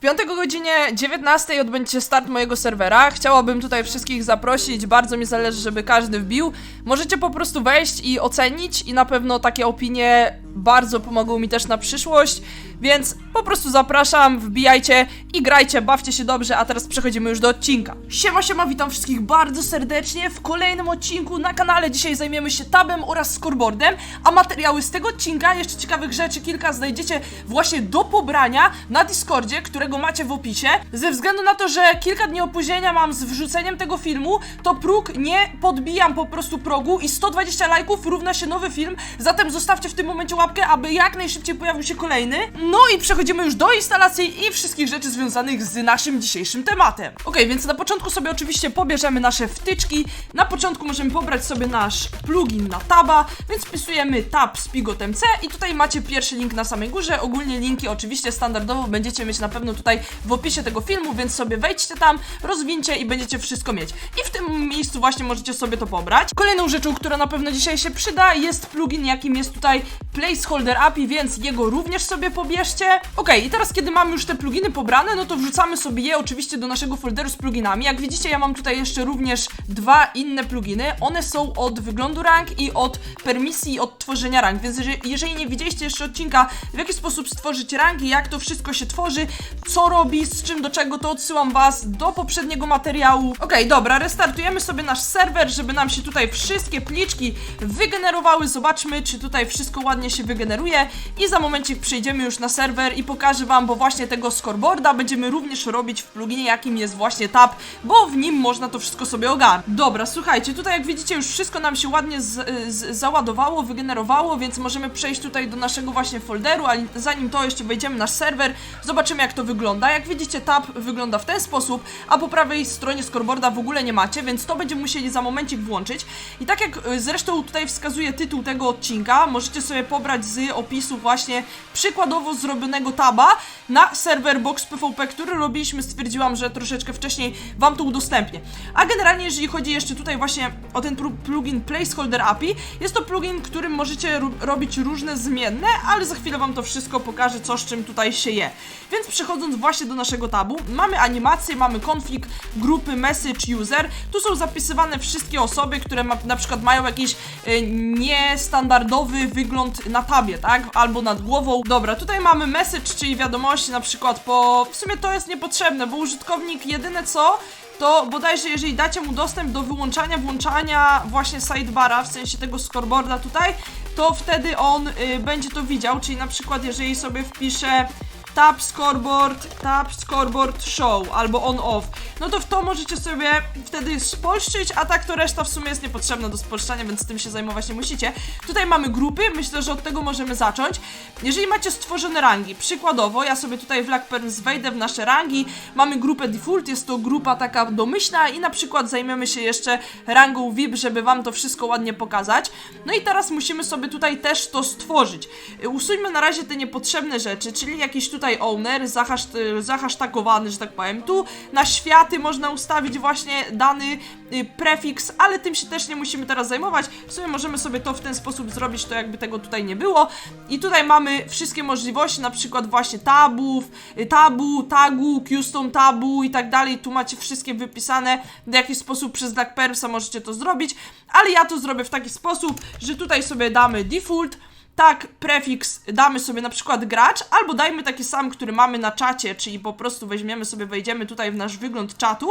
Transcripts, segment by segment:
W piątek o godzinie 19 odbędzie się start mojego serwera. Chciałabym tutaj wszystkich zaprosić, bardzo mi zależy, żeby każdy wbił. Możecie po prostu wejść i ocenić i na pewno takie opinie bardzo pomogą mi też na przyszłość, więc po prostu zapraszam, wbijajcie i grajcie, bawcie się dobrze, a teraz przechodzimy już do odcinka. Siema, siema, witam wszystkich bardzo serdecznie w kolejnym odcinku na kanale. Dzisiaj zajmiemy się tabem oraz scoreboardem, a materiały z tego odcinka, jeszcze ciekawych rzeczy kilka znajdziecie właśnie do pobrania na Discordzie, którego macie w opisie. Ze względu na to, że kilka dni opóźnienia mam z wrzuceniem tego filmu, to próg nie podbijam po prostu progu i 120 lajków równa się nowy film, zatem zostawcie w tym momencie aby jak najszybciej pojawił się kolejny. No i przechodzimy już do instalacji i wszystkich rzeczy związanych z naszym dzisiejszym tematem. Ok, więc na początku sobie oczywiście pobierzemy nasze wtyczki. Na początku możemy pobrać sobie nasz plugin na taba, więc wpisujemy tab z Pigot MC i tutaj macie pierwszy link na samej górze. Ogólnie linki oczywiście standardowo będziecie mieć na pewno tutaj w opisie tego filmu, więc sobie wejdźcie tam, rozwincie i będziecie wszystko mieć. I w tym miejscu właśnie możecie sobie to pobrać. Kolejną rzeczą, która na pewno dzisiaj się przyda, jest plugin, jakim jest tutaj Placeholder API, więc jego również sobie pobierzcie. Ok, i teraz kiedy mamy już te pluginy pobrane, no to wrzucamy sobie je oczywiście do naszego folderu z pluginami. Jak widzicie, ja mam tutaj jeszcze również dwa inne pluginy. One są od wyglądu rank i od permisji od tworzenia rank, więc jeżeli, nie widzieliście jeszcze odcinka, w jaki sposób stworzyć rangi, jak to wszystko się tworzy, co robi, z czym do czego, to odsyłam was do poprzedniego materiału. Ok, dobra, restartujemy sobie nasz serwer, żeby nam się tutaj wszystkie pliczki wygenerowały. Zobaczmy, czy tutaj wszystko ładnie się wygeneruje i za momencik przejdziemy już na serwer i pokażę wam, bo właśnie tego scoreboarda będziemy również robić w pluginie, jakim jest właśnie tab, bo w nim można to wszystko sobie ogarnąć. Dobra, słuchajcie, tutaj jak widzicie już wszystko nam się ładnie z, z, załadowało, wygenerowało, więc możemy przejść tutaj do naszego właśnie folderu, ale zanim to jeszcze wejdziemy na serwer, zobaczymy jak to wygląda. Jak widzicie tab wygląda w ten sposób, a po prawej stronie scoreboarda w ogóle nie macie, więc to będziemy musieli za momencik włączyć. I tak jak y, zresztą tutaj wskazuje tytuł tego odcinka, możecie sobie pobrać z opisu właśnie przykładowo zrobionego taba na serwer Box PvP, który robiliśmy, stwierdziłam, że troszeczkę wcześniej wam to udostępnię. A generalnie jeżeli chodzi jeszcze tutaj właśnie o ten plu- plugin Placeholder API, jest to plugin, którym możecie robić różne zmienne, ale za chwilę wam to wszystko pokażę, co z czym tutaj się je. Więc przechodząc właśnie do naszego tabu, mamy animację, mamy config grupy message user. Tu są zapisywane wszystkie osoby, które ma, na przykład mają jakiś y, niestandardowy wygląd na tabie, tak? Albo nad głową. Dobra, tutaj mamy message, czyli wiadomości na przykład po... W sumie to jest niepotrzebne, bo użytkownik jedyne co to bodajże jeżeli dacie mu dostęp do wyłączania, włączania właśnie sidebara, w sensie tego scoreboarda tutaj, to wtedy on y, będzie to widział, czyli na przykład jeżeli sobie wpiszę tab scoreboard, tab scoreboard show albo on off, no to w to możecie sobie wtedy spolszczyć, a tak to reszta w sumie jest niepotrzebna do spolszczania, więc tym się zajmować nie musicie. Tutaj mamy grupy, myślę, że od tego możemy zacząć. Jeżeli macie stworzone rangi, przykładowo, ja sobie tutaj w Blackperns wejdę w nasze rangi, mamy grupę default, jest to grupa taka domyślna i na przykład zajmiemy się jeszcze rangą VIP, żeby wam to wszystko ładnie pokazać. No i teraz musimy sobie tutaj też to stworzyć. Usuńmy na razie te niepotrzebne rzeczy, czyli jakiś tutaj owner, zahasz, y, zahasztagowany, że tak powiem. Tu na światy można ustawić właśnie dany y, prefiks, ale tym się też nie musimy teraz zajmować. W sumie możemy sobie to w ten sposób zrobić, to jakby tego tutaj nie było. I tutaj mamy wszystkie możliwości, na przykład właśnie tabów, y, tabu, tagu, custom tabu i tak dalej. Tu macie wszystkie wypisane, w jaki sposób przez Black Persa możecie to zrobić, ale ja to zrobię w taki sposób, że tutaj sobie damy default, tak, prefiks damy sobie na przykład gracz, albo dajmy taki sam, który mamy na czacie, czyli po prostu weźmiemy sobie, wejdziemy tutaj w nasz wygląd czatu,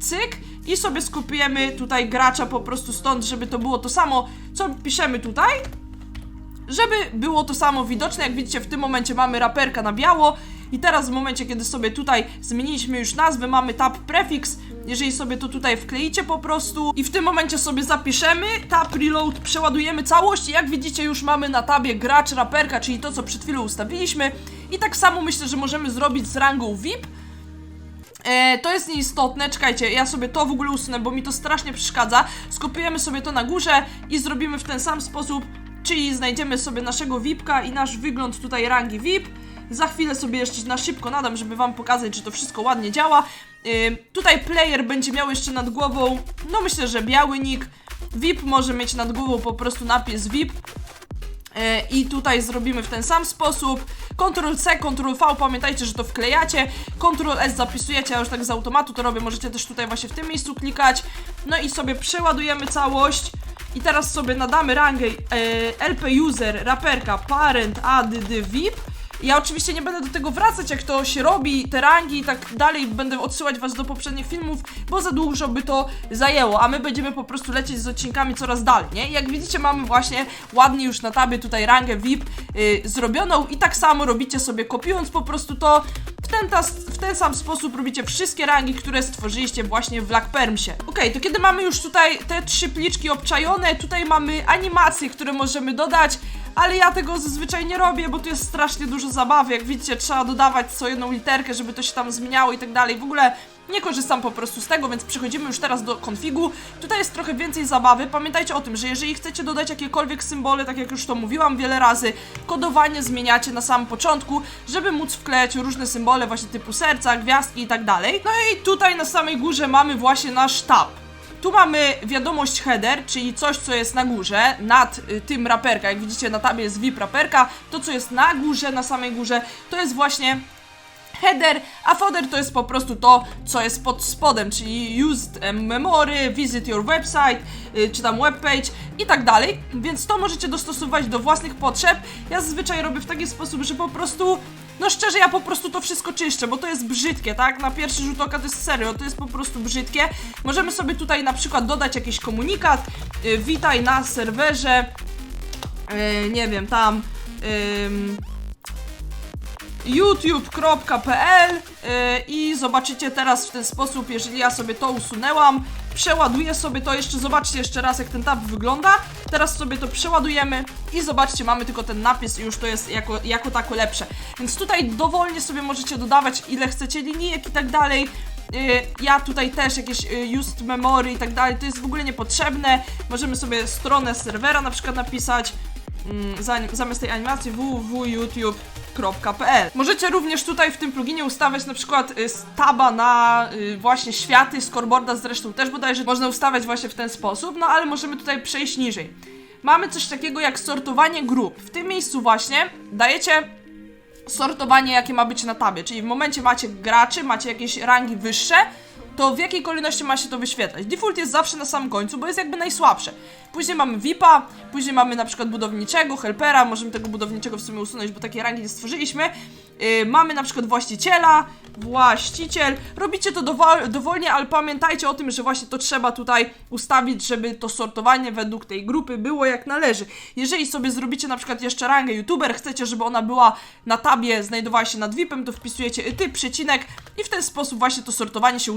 cyk i sobie skopiujemy tutaj gracza po prostu stąd, żeby to było to samo, co piszemy tutaj, żeby było to samo widoczne. Jak widzicie, w tym momencie mamy raperka na biało. I teraz w momencie, kiedy sobie tutaj zmieniliśmy już nazwę, mamy tab prefix. Jeżeli sobie to tutaj wkleicie po prostu i w tym momencie sobie zapiszemy, tab reload, przeładujemy całość i jak widzicie już mamy na tabie gracz raperka, czyli to co przed chwilą ustawiliśmy. I tak samo myślę, że możemy zrobić z rangą VIP. E, to jest nieistotne, czekajcie, ja sobie to w ogóle usunę, bo mi to strasznie przeszkadza. Skopiujemy sobie to na górze i zrobimy w ten sam sposób, czyli znajdziemy sobie naszego VIPka i nasz wygląd tutaj rangi VIP. Za chwilę sobie jeszcze na szybko nadam, żeby wam pokazać, czy to wszystko ładnie działa. Ym, tutaj player będzie miał jeszcze nad głową, no myślę, że biały nick. VIP może mieć nad głową po prostu napis VIP. E, I tutaj zrobimy w ten sam sposób. Ctrl C, Ctrl V, pamiętajcie, że to wklejacie. Ctrl S zapisujecie, ja już tak z automatu to robię. Możecie też tutaj właśnie w tym miejscu klikać. No i sobie przeładujemy całość. I teraz sobie nadamy rangę e, LP User, raperka, Parent, ADD, VIP. Ja oczywiście nie będę do tego wracać, jak to się robi, te rangi i tak dalej. Będę odsyłać was do poprzednich filmów, bo za dużo by to zajęło, a my będziemy po prostu lecieć z odcinkami coraz dalej, nie? Jak widzicie, mamy właśnie ładnie już na tabie tutaj rangę VIP yy, zrobioną i tak samo robicie sobie, kopiując po prostu to w ten, tas, w ten sam sposób robicie wszystkie rangi, które stworzyliście właśnie w Black Permsie. Okej, to kiedy mamy już tutaj te trzy pliczki obczajone, tutaj mamy animacje, które możemy dodać, ale ja tego zazwyczaj nie robię, bo tu jest strasznie dużo zabawy. Jak widzicie, trzeba dodawać co jedną literkę, żeby to się tam zmieniało i tak dalej. W ogóle nie korzystam po prostu z tego, więc przechodzimy już teraz do konfigu. Tutaj jest trochę więcej zabawy. Pamiętajcie o tym, że jeżeli chcecie dodać jakiekolwiek symbole, tak jak już to mówiłam wiele razy, kodowanie zmieniacie na samym początku, żeby móc wklejać różne symbole właśnie typu serca, gwiazdki i tak dalej. No i tutaj na samej górze mamy właśnie nasz tab. Tu mamy wiadomość header, czyli coś, co jest na górze, nad y, tym raperka. Jak widzicie, na tabie jest VIP raperka. To, co jest na górze, na samej górze, to jest właśnie header, a footer to jest po prostu to, co jest pod spodem, czyli used em, memory, visit your website, y, czy tam webpage i tak dalej, więc to możecie dostosować do własnych potrzeb. Ja zazwyczaj robię w taki sposób, że po prostu no szczerze, ja po prostu to wszystko czyszczę, bo to jest brzydkie, tak? Na pierwszy rzut oka to jest serio, to jest po prostu brzydkie. Możemy sobie tutaj na przykład dodać jakiś komunikat, y, witaj na serwerze, y, nie wiem, tam... ym, youtube.pl yy, i zobaczycie teraz w ten sposób, jeżeli ja sobie to usunęłam, przeładuję sobie to, jeszcze zobaczcie jeszcze raz jak ten tab wygląda, teraz sobie to przeładujemy i zobaczcie, mamy tylko ten napis i już to jest jako, jako tako lepsze, więc tutaj dowolnie sobie możecie dodawać ile chcecie linijek i tak dalej, Yy, ja tutaj też jakieś yy, used memory i tak dalej, to jest w ogóle niepotrzebne. Możemy sobie stronę serwera na przykład napisać mm, zamiast tej animacji Możecie również tutaj w tym pluginie ustawiać na przykład y, taba na y, właśnie światy, scoreboarda zresztą też bodajże można ustawiać właśnie w ten sposób, no ale możemy tutaj przejść niżej. Mamy coś takiego jak sortowanie grup. W tym miejscu właśnie dajecie sortowanie, jakie ma być na tabie. Czyli w momencie macie graczy, macie jakieś rangi wyższe, to w jakiej kolejności ma się to wyświetlać? Default jest zawsze na samym końcu, bo jest jakby najsłabsze. Później mamy VIPa, później mamy na przykład budowniczego, helpera, możemy tego budowniczego w sumie usunąć, bo takie rangi nie stworzyliśmy. Yy, mamy na przykład właściciela, właściciel. Robicie to dowol dowolnie, ale pamiętajcie o tym, że właśnie to trzeba tutaj ustawić, żeby to sortowanie według tej grupy było jak należy. Jeżeli sobie zrobicie na przykład jeszcze rangę youtuber, chcecie, żeby ona była na tabie, znajdowała się nad VIP-em, to wpisujecie ty, przecinek i w ten sposób właśnie to sortowanie się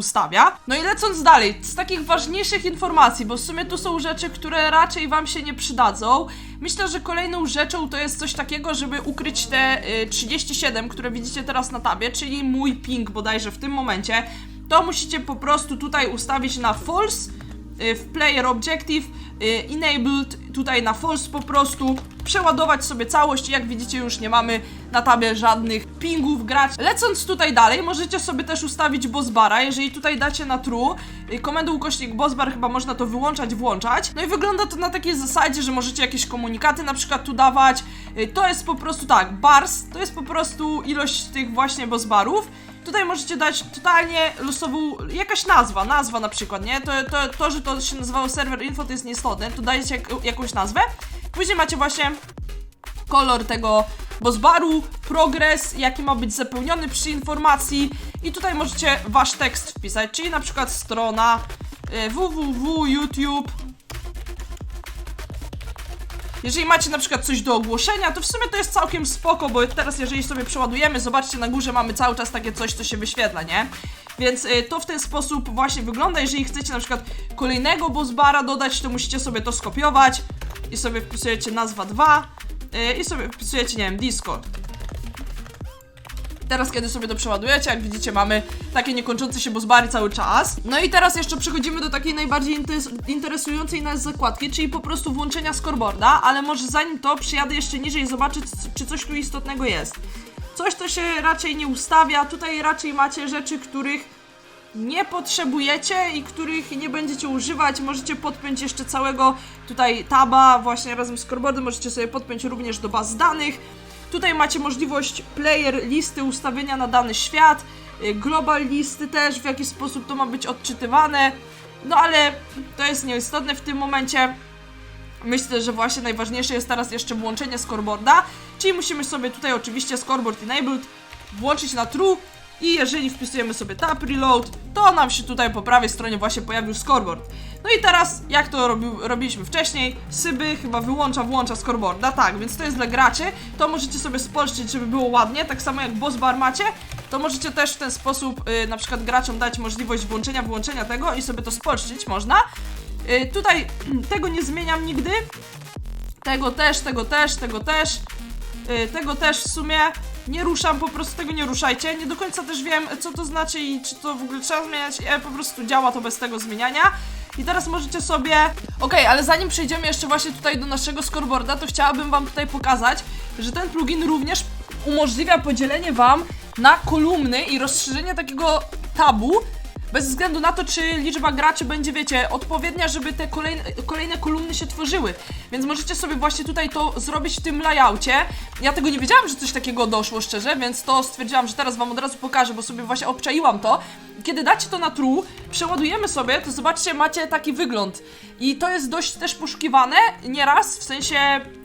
No i lecąc dalej, z takich ważniejszych informacji, bo w sumie tu są rzeczy, które raczej wam się nie przydadzą. Myślę, że kolejną rzeczą to jest coś takiego, żeby ukryć te y, 37, które widzicie teraz na tabie, czyli mój ping bodajże w tym momencie. To musicie po prostu tutaj ustawić na false w player objective y, enabled tutaj na false po prostu przeładować sobie całość jak widzicie już nie mamy na tabie żadnych pingów grać. Lecąc tutaj dalej możecie sobie też ustawić bossbara, jeżeli tutaj dacie na true y, komendą ukośnik bossbar chyba można to wyłączać, włączać. No i wygląda to na takiej zasadzie, że możecie jakieś komunikaty na przykład tu dawać. Y, To jest po prostu tak, bars to jest po prostu ilość tych właśnie bossbarów. Tutaj możecie dać totalnie losową, jakaś nazwa, nazwa na przykład, nie? To, to, to że to się nazywało server info to jest nieistotne, tu dajecie jak, jakąś nazwę. Później macie właśnie kolor tego bossbaru, progres, jaki ma być zapełniony przy informacji i tutaj możecie wasz tekst wpisać, czyli na przykład strona y, www.youtube jeżeli macie na przykład coś do ogłoszenia, to w sumie to jest całkiem spoko, bo teraz jeżeli sobie przeładujemy, zobaczcie na górze mamy cały czas takie coś, co się wyświetla, nie? Więc y, to w ten sposób właśnie wygląda, jeżeli chcecie na przykład kolejnego bossbara dodać, to musicie sobie to skopiować i sobie wpisujecie nazwa 2 y, i sobie wpisujecie, nie wiem, Discord. Teraz, kiedy sobie to przeładujecie, jak widzicie, mamy takie niekończące się bossbary cały czas. No i teraz jeszcze przechodzimy do takiej najbardziej interes- interesującej nas zakładki, czyli po prostu włączenia scoreboarda, ale może zanim to przyjadę jeszcze niżej zobaczyć, c- czy coś tu istotnego jest. Coś, to się raczej nie ustawia, tutaj raczej macie rzeczy, których nie potrzebujecie i których nie będziecie używać. Możecie podpiąć jeszcze całego tutaj taba właśnie razem z scoreboardem, możecie sobie podpiąć również do baz danych. Tutaj macie możliwość player listy ustawienia na dany świat, y, global listy też, w jaki sposób to ma być odczytywane. No ale to jest nieistotne w tym momencie. Myślę, że właśnie najważniejsze jest teraz jeszcze włączenie scoreboarda, czyli musimy sobie tutaj oczywiście scoreboard enabled włączyć na true i jeżeli wpisujemy sobie tab reload, to nam się tutaj po prawej stronie właśnie pojawił scoreboard. No i teraz, jak to robi, robiliśmy wcześniej, Syby chyba wyłącza, włącza scoreboarda, tak, więc to jest dla graczy, to możecie sobie spolszczyć, żeby było ładnie, tak samo jak boss bar macie, to możecie też w ten sposób y, na przykład graczom dać możliwość włączenia, wyłączenia tego i sobie to spolszczyć można. Y, tutaj tego nie zmieniam nigdy, tego też, tego też, tego też. Yy, tego też w sumie nie ruszam, po prostu tego nie ruszajcie. Nie do końca też wiem, co to znaczy i czy to w ogóle trzeba zmieniać. E, po prostu działa to bez tego zmieniania. I teraz możecie sobie. Okej, ale zanim przejdziemy jeszcze właśnie tutaj do naszego scoreboarda, to chciałabym Wam tutaj pokazać, że ten plugin również umożliwia podzielenie Wam na kolumny i rozszerzenie takiego tabu, bez względu na to, czy liczba graczy będzie, wiecie, odpowiednia, żeby te kolejne, kolejne kolumny się tworzyły. Więc możecie sobie właśnie tutaj to zrobić w tym layoutie. Ja tego nie wiedziałam, że coś takiego doszło, szczerze, więc to stwierdziłam, że teraz wam od razu pokażę, bo sobie właśnie obczaiłam to. Kiedy dacie to na true, przeładujemy sobie, to zobaczcie, macie taki wygląd. I to jest dość też poszukiwane nieraz, w sensie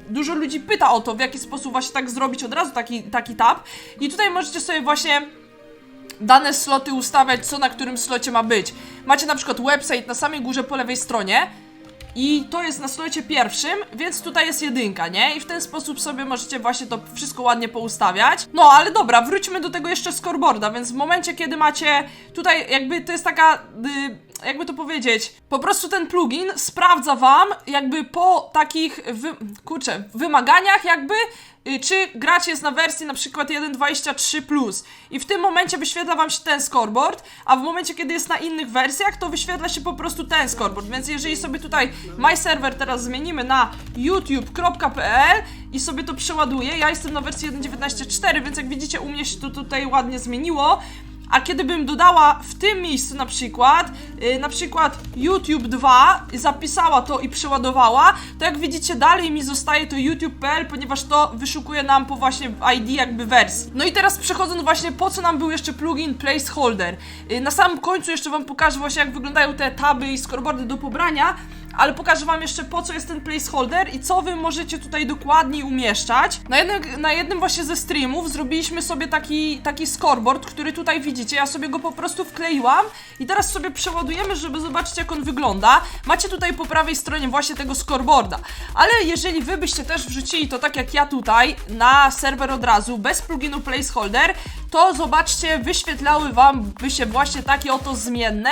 dużo ludzi pyta o to, w jaki sposób właśnie tak zrobić od razu taki, taki tab. I tutaj możecie sobie właśnie dane sloty ustawiać, co na którym slocie ma być. Macie na przykład website na samej górze po lewej stronie i to jest na slocie pierwszym, więc tutaj jest jedynka, nie? I w ten sposób sobie możecie właśnie to wszystko ładnie poustawiać. No, ale dobra, wróćmy do tego jeszcze scoreboarda, więc w momencie, kiedy macie tutaj jakby to jest taka... Y jakby to powiedzieć, po prostu ten plugin sprawdza wam jakby po takich, wy, kurczę, wymaganiach jakby, y, czy gracz jest na wersji na przykład 1.23+. I w tym momencie wyświetla wam się ten scoreboard, a w momencie, kiedy jest na innych wersjach, to wyświetla się po prostu ten scoreboard. Więc jeżeli sobie tutaj my server teraz zmienimy na youtube.pl i sobie to przeładuję, ja jestem na wersji 1.19.4, więc jak widzicie u mnie się to tutaj ładnie zmieniło. A kiedy bym dodała w tym miejscu na przykład, yy, na przykład YouTube 2, zapisała to i przeładowała, to jak widzicie dalej mi zostaje to youtube.pl, ponieważ to wyszukuje nam po właśnie ID jakby wersji. No i teraz przechodząc właśnie po co nam był jeszcze plugin placeholder. Yy, na samym końcu jeszcze wam pokażę właśnie jak wyglądają te taby i scoreboardy do pobrania, ale pokażę wam jeszcze po co jest ten placeholder i co wy możecie tutaj dokładniej umieszczać. Na jednym, na jednym właśnie ze streamów zrobiliśmy sobie taki, taki scoreboard, który tutaj widzicie, ja sobie go po prostu wkleiłam i teraz sobie przeładujemy, żeby zobaczyć jak on wygląda. Macie tutaj po prawej stronie właśnie tego scoreboarda, ale jeżeli wy byście też wrzucili to tak jak ja tutaj na serwer od razu, bez pluginu placeholder, to zobaczcie, wyświetlały wam by się właśnie takie oto zmienne,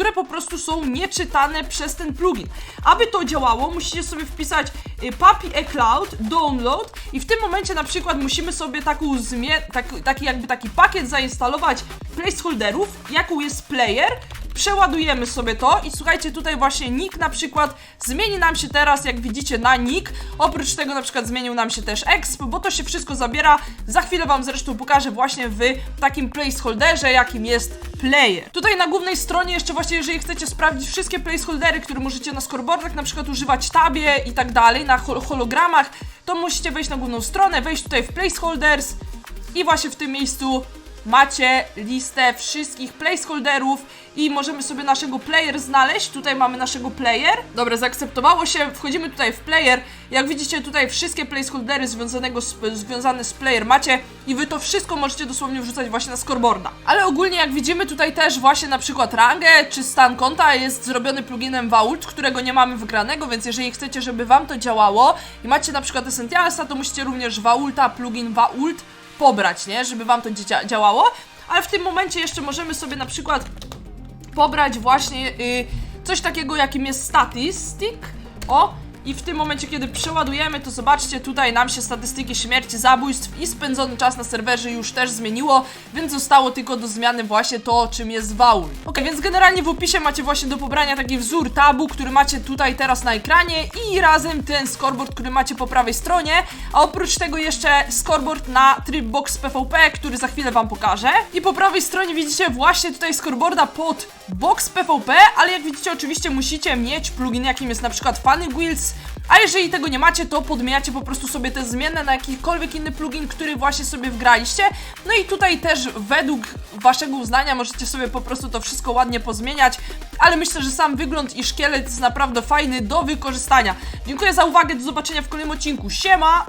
które po prostu są nieczytane przez ten plugin. Aby to działało, musicie sobie wpisać y, Papi eCloud download i w tym momencie na przykład musimy sobie taką zmię- tak, taki jakby taki pakiet zainstalować placeholderów, jaką jest player, przeładujemy sobie to i słuchajcie, tutaj właśnie nick na przykład zmieni nam się teraz, jak widzicie, na nick. Oprócz tego na przykład zmienił nam się też exp, bo to się wszystko zabiera. Za chwilę wam zresztą pokażę właśnie w takim placeholderze, jakim jest player. Tutaj na głównej stronie jeszcze właśnie, jeżeli chcecie sprawdzić wszystkie placeholdery, które możecie na scoreboardach na przykład używać tabie i tak dalej, na hol hologramach, to musicie wejść na główną stronę, wejść tutaj w placeholders i właśnie w tym miejscu macie listę wszystkich placeholderów i możemy sobie naszego player znaleźć. Tutaj mamy naszego player. Dobra, zaakceptowało się. Wchodzimy tutaj w player. Jak widzicie tutaj wszystkie placeholdery związanego z, związane z player macie i wy to wszystko możecie dosłownie wrzucać właśnie na scoreboarda. Ale ogólnie jak widzimy tutaj też właśnie na przykład rangę czy stan konta jest zrobiony pluginem Vault, którego nie mamy wygranego, więc jeżeli chcecie, żeby wam to działało i macie na przykład Essentialsa, to musicie również Vaulta, plugin Vault pobrać, nie? Żeby wam to dzia działało. Ale w tym momencie jeszcze możemy sobie na przykład pobrać właśnie y, coś takiego, jakim jest statistic. O, i w tym momencie, kiedy przeładujemy, to zobaczcie, tutaj nam się statystyki śmierci, zabójstw i spędzony czas na serwerze już też zmieniło, więc zostało tylko do zmiany właśnie to, czym jest Vaul. Ok, więc generalnie w opisie macie właśnie do pobrania taki wzór tabu, który macie tutaj teraz na ekranie i razem ten scoreboard, który macie po prawej stronie, a oprócz tego jeszcze scoreboard na tryb box PvP, który za chwilę wam pokażę. I po prawej stronie widzicie właśnie tutaj scoreboarda pod box PvP, ale jak widzicie oczywiście musicie mieć plugin, jakim jest na przykład Funny Wheels, a jeżeli tego nie macie, to podmieniacie po prostu sobie te zmienne na jakikolwiek inny plugin, który właśnie sobie wgraliście. No i tutaj też według waszego uznania możecie sobie po prostu to wszystko ładnie pozmieniać, ale myślę, że sam wygląd i szkielet jest naprawdę fajny do wykorzystania. Dziękuję za uwagę, do zobaczenia w kolejnym odcinku. Siema!